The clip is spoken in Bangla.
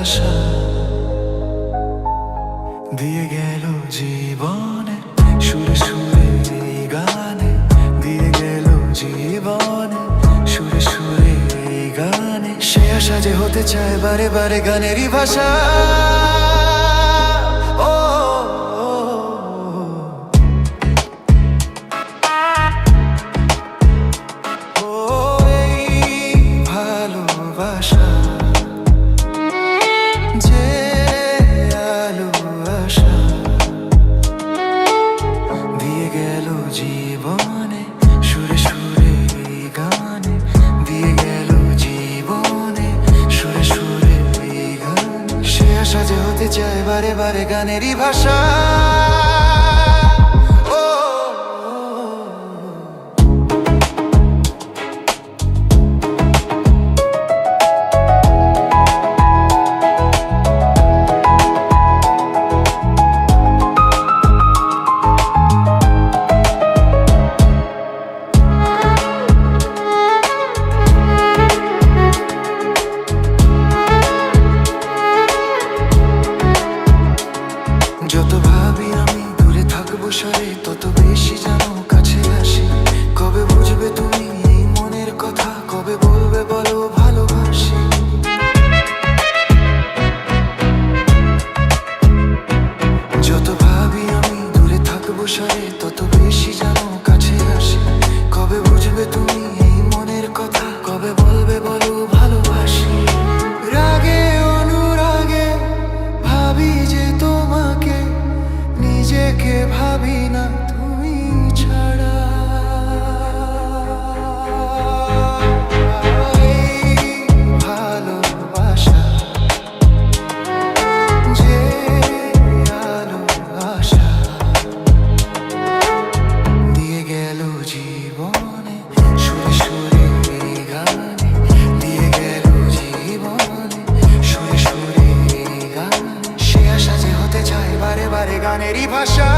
আশা দিয়ে গেল জীবনে, সুরে গানে। দিয়ে গেল জীবনে, সুরে গানে। সে আশা যে হতে চায় বারে বারে গানেরই ভাষা। ভালোবাসা। জীবনে, সুরে সুরে গানে দিয়ে গেল জীবনে, সুরে সুরে গানে। সে আশা যে হতে চায় বারে বারে গানেরই ভাষা। ভাবি আমি দূরে থাকব সারে তত বেশি জানো কাছে আসি। কবে বুঝবে তুমি গানেরই